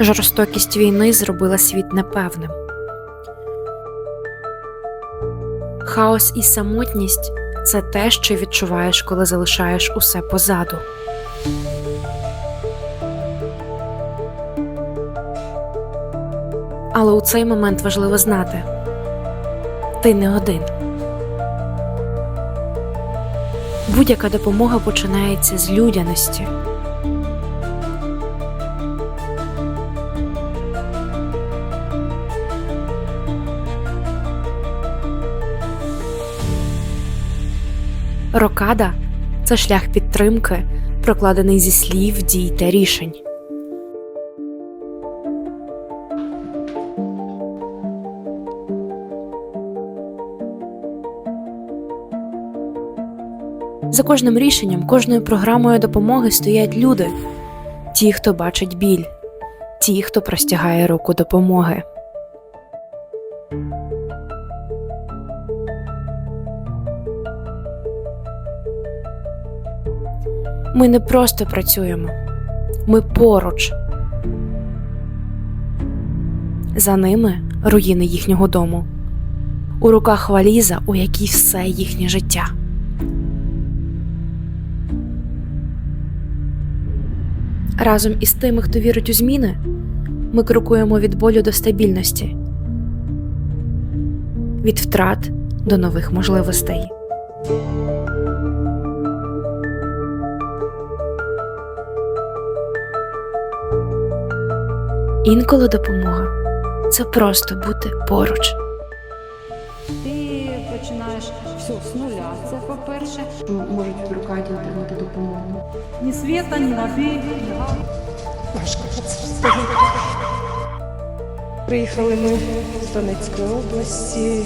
Жорстокість війни зробила світ непевним. Хаос і самотність це те, що відчуваєш, коли залишаєш усе позаду. Але у цей момент важливо знати ти не один. Будь-яка допомога починається з людяності. Рокада це шлях підтримки, прокладений зі слів, дій та рішень. За кожним рішенням, кожною програмою допомоги стоять люди, ті, хто бачить біль, ті, хто простягає руку допомоги. Ми не просто працюємо, ми поруч. За ними руїни їхнього дому. У руках валіза, у якій все їхнє життя. Разом із тими, хто вірить у зміни, ми крокуємо від болю до стабільності, від втрат до нових можливостей. Інколи допомога це просто бути поруч. Ти починаєш все з нуля. Це по-перше. що можуть в рукаті отримати допомогу. Ні світа, ні води, ні Важко Приїхали ми з Донецької області.